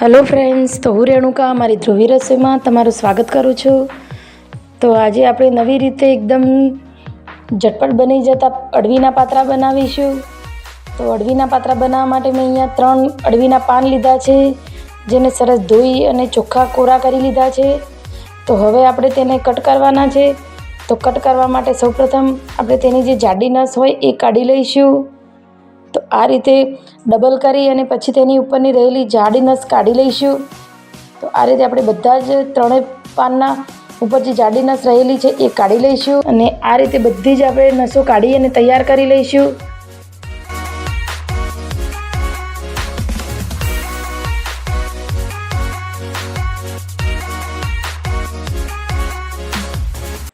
Hello friends તો હું રેણુકા, મારી ધ્રુવી રસોઈમાં તમારું સ્વાગત કરું છું. તો આજે આપણે નવી રીતે એકદમ ઝટપટ બની જતા અડવીના પાત્રા બનાવીશું. તો અડવીના પાત્રા બનાવવા માટે મેં અહીંયા ત્રણ અડવીના પાન લીધા છે, જેને સરસ ધોઈ અને ચોખ્ખા કોરા કરી લીધા છે. તો હવે આપણે તેને કટ કરવાના છે. તો કટ કરવા માટે સૌપ્રથમ આપણે તેની જે જાડી નસ હોય એ કાઢી લઈશું. તો આ રીતે ડબલ કરી અને પછી તેની ઉપરની રહેલી જાડી નસ કાઢી લઈશું. તો આ રીતે આપણે બધા જ ત્રણેય પાનના ઉપર જે જાડી નસ રહેલી છે એ કાઢી લઈશું અને આ રીતે બધી જ આપણે નસો કાઢી અને તૈયાર કરી લઈશું.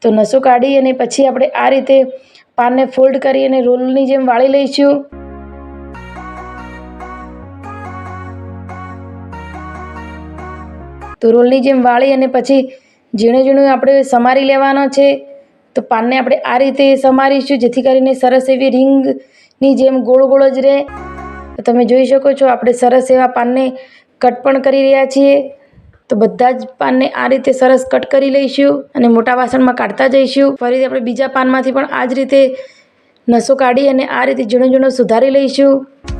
તો નસો કાઢી અને પછી આપણે આ રીતે પાનને ફોલ્ડ કરી અને રોલની જેમ વાળી લઈશું. તો રોલની જેમ વાળી અને પછી ઝીણું ઝીણું આપણે સમારી લેવાનો છે. તો પાનને આપણે આ રીતે સમારીશું, જેથી કરીને સરસ એવી રિંગની જેમ ગોળ ગોળ જ રહે. તો તમે જોઈ શકો છો, આપણે સરસ એવા પાનને કટ પણ કરી રહ્યા છીએ. તો બધા જ પાનને આ રીતે સરસ કટ કરી લઈશું અને મોટા વાસણમાં કાઢતા જઈશું. ફરીથી આપણે બીજા પાનમાંથી પણ આ જ રીતે નસો કાઢી અને આ રીતે ઝીણું ઝીણું સુધારી લઈશું.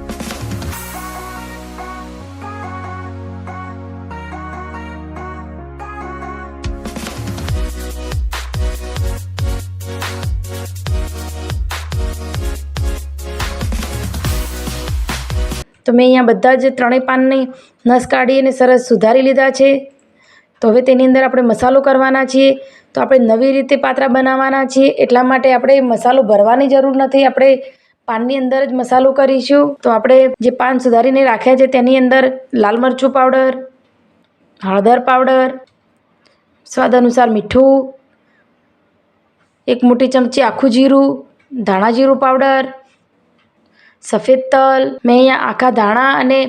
તો મેં અહીંયા બધા જ ત્રણેય પાનની નસ કાઢી અને સરસ સુધારી લીધા છે. તો હવે તેની અંદર આપણે મસાલો કરવાના છીએ. તો આપણે નવી રીતે પાત્રા બનાવવાના છીએ. એટલા માટે આપણે મસાલો ભરવાની જરૂર નથી. આપણે પાનની અંદર જ મસાલો કરીશું. તો આપણે જે પાન સુધારીને રાખ્યા છે તેની અંદર લાલ મરચું પાવડર, હળદર પાવડર, સ્વાદ અનુસાર મીઠું, એક મોટી ચમચી આખું જીરું, ધાણા જીરું પાવડર સફેદ તલ, મેં અહીંયા આખા ધાણા અને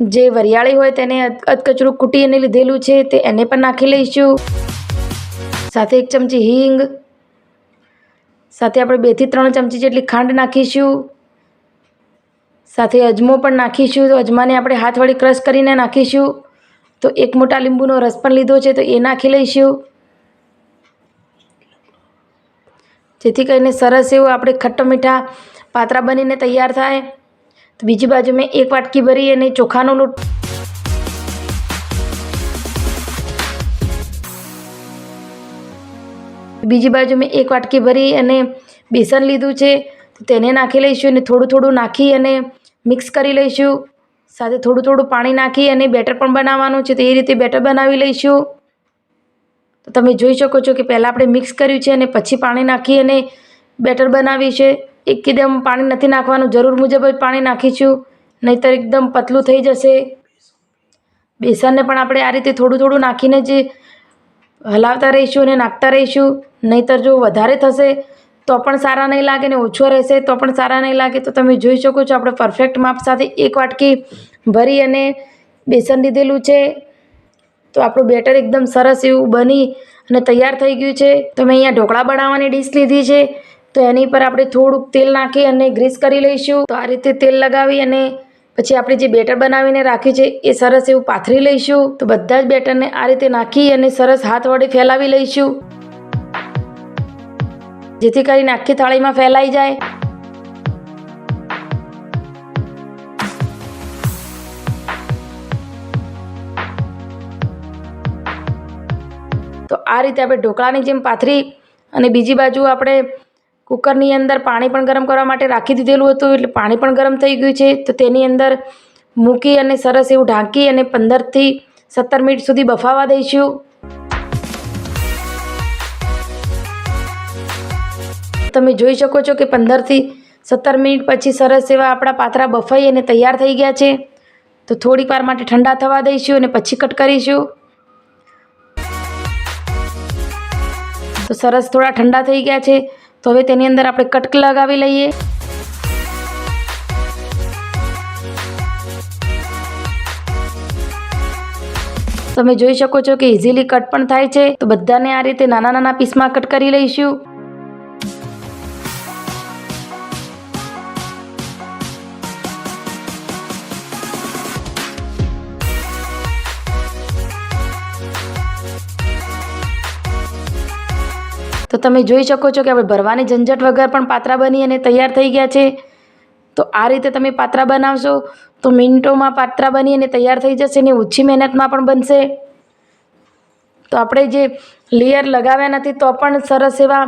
જે વરિયાળી હોય તેને અધકચરું કૂટી અને લીધેલું છે તે એને પણ નાખી લઈશું. સાથે એક ચમચી હિંગ, સાથે આપણે બેથી ત્રણ ચમચી જેટલી ખાંડ નાખીશું. સાથે અજમો પણ નાખીશું. તો અજમાને આપણે હાથ વળી ક્રશ કરીને નાખીશું. તો એક મોટા લીંબુનો રસ પણ લીધો છે તો એ નાખી લઈશું. જેથી કરીને સરસ એવું આપણે ખટ્ટા મીઠા પાત્રા બનીને તૈયાર થાય, તો બીજી બાજુ મેં એક વાટકી ભરી અને ચોખાનો લોટ બીજી બાજુ મેં એક વાટકી ભરી અને બેસન લીધું છે, તો તેને નાખી લઈશું અને થોડું થોડું નાખી અને મિક્સ કરી લઈશું. સાથે થોડું થોડું પાણી નાખી અને બેટર પણ બનાવવાનું છે, તો એ રીતે બેટર બનાવી લઈશું. તો તમે જોઈ શકો છો કે પહેલાં આપણે મિક્સ કર્યું છે અને પછી પાણી નાખી અને બેટર બનાવી છે. એકદમ પાણી નથી નાખવાનું, જરૂર મુજબ જ પાણી નાખીશું. નહીંતર એકદમ પતલું થઈ જશે. બેસનને પણ આપણે આ રીતે થોડું થોડું નાખીને જ હલાવતા રહીશું અને નાખતા રહીશું. નહીંતર જો વધારે થશે, તો પણ સારા નહીં લાગે ને ઓછો રહેશે, તો પણ સારા નહીં લાગે. તો તમે જોઈ શકો છો આપણે પરફેક્ટ માપ સાથે એક વાટકી ભરી અને બેસન લીધેલું છે. તો આપણું બેટર એકદમ સરસ એવું બની અને તૈયાર થઈ ગયું છે. તો મેં અહીંયા ઢોકળા બનાવવાની ડીશ લીધી છે. તો એની પર આપણે થોડુંક તેલ નાખી અને ગ્રીસ કરી લઈશું. તો આ રીતે તેલ લગાવી અને પછી આપણે જે બેટર બનાવીને રાખ્યું છે એ સરસ એવું પાથરી લઈશું. તો બધા જ બેટરને આ રીતે નાખી અને સરસ હાથ વડે ફેલાવી લઈશું. જેથી કરીને આખી થાળીમાં ફેલાઈ જાય. તો આ રીતે આપણે ઢોકળાની જેમ પાથરી અને બીજી બાજુ આપણે કુકરની અંદર પાણી પણ ગરમ કરવા માટે રાખી દીધેલું હતું, એટલે પાણી પણ ગરમ થઈ ગયું છે. તો તેની અંદર મૂકી અને સરસ એવું ઢાંકી અને પંદરથી સત્તર મિનિટ સુધી બફાવા દઈશું. તમે જોઈ શકો છો કે પંદરથી સત્તર મિનિટ પછી સરસ એવા આપણા પાત્રા બફાઈ અને તૈયાર થઈ ગયા છે. તો થોડીક વાર માટે ઠંડા થવા દઈશું અને પછી કટ કરીશું. તો સરસ થોડા ઠંડા થઈ ગયા છે. તો હવે તેની અંદર આપણે કટક લગાવી લઈએ. તમે જોઈ શકો છો કે ઇઝીલી કટ પણ થાય છે. તો બધાને આ રીતે નાના નાના પીસમાં કટ કરી લઈશું. તો તમે જોઈ શકો છો કે આપણે ભરવાની ઝંઝટ વગર પણ પાત્રા બની અને તૈયાર થઈ ગયા છે. તો આ રીતે તમે પાત્રા બનાવશો તો મિનિટોમાં પાત્રા બની અને તૈયાર થઈ જશે ને ઓછી મહેનતમાં પણ બનશે. તો આપણે જે લેયર લગાવ્યા નથી તો પણ સરસ એવા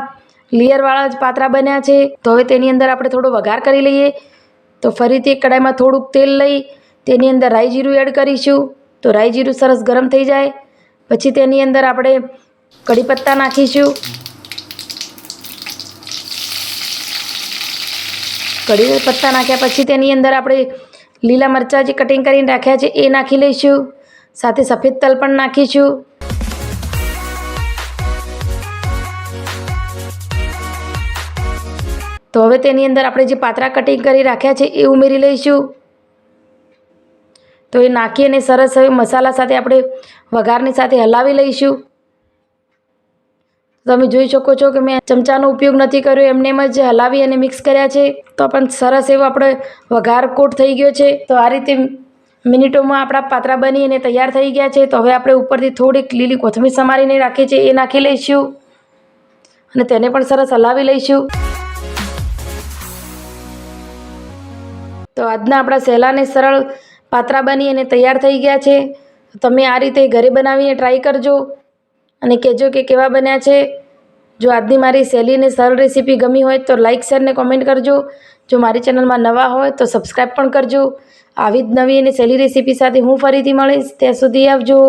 લેયરવાળા જ પાત્રા બન્યા છે. તો હવે તેની અંદર આપણે થોડો વઘાર કરી લઈએ. તો ફરીથી કડાઈમાં થોડુંક તેલ લઈ તેની અંદર રાઈ જીરું એડ કરીશું. તો રાઈ જીરું સરસ ગરમ થઈ જાય. પછી તેની અંદર આપણે કઢી પત્તા નાખીશું. કઢી પત્તા નાખ્યા પછી તેની અંદર આપણે લીલા મરચાં જે કટિંગ કરીને રાખ્યા છે, એ નાખી લઈશું. સાથે સફેદ તલ પણ નાખીશું. તો હવે તેની અંદર આપણે જે પાતરા કટિંગ કરી રાખ્યા છે, એ ઉમેરી લઈશું. તો એ નાખી અને સરસ હવે મસાલા સાથે આપણે વઘારની સાથે હલાવી લઈશું. તમે જોઈ શકો છો કે મેં ચમચાનો ઉપયોગ નથી કર્યો, એમને એમ જ હલાવી અને મિક્સ કર્યા છે. તો પણ સરસ એવો આપણે વઘાર કોટ થઈ ગયો છે. તો આ રીતે મિનિટોમાં આપણા પાત્રા બની અને તૈયાર થઈ ગયા છે. તો હવે આપણે ઉપરથી થોડીક લીલી કોથમીર સમારીને રાખી છે, એ નાખી લઈશું. અને તેને પણ સરસ હલાવી લઈશું. તો આજના આપણા સહેલાને સરળ પાત્રા બની અને તૈયાર થઈ ગયા છે. તમે આ રીતે ઘરે બનાવીને ટ્રાય કરજો. અને કહેજો કે કેવા બન્યા છે. જો આજની મારી સહેલી અને સરળ રેસીપી ગમી હોય તો લાઇક શેર કોમેન્ટ કરજો. જો મારી ચેનલમાં નવા હોય તો સબસ્ક્રાઈબ પણ કરજો. આવી જ નવી અને સહેલી રેસીપી સાથે હું ફરીથી મળીશ. ત્યાં સુધી આવજો.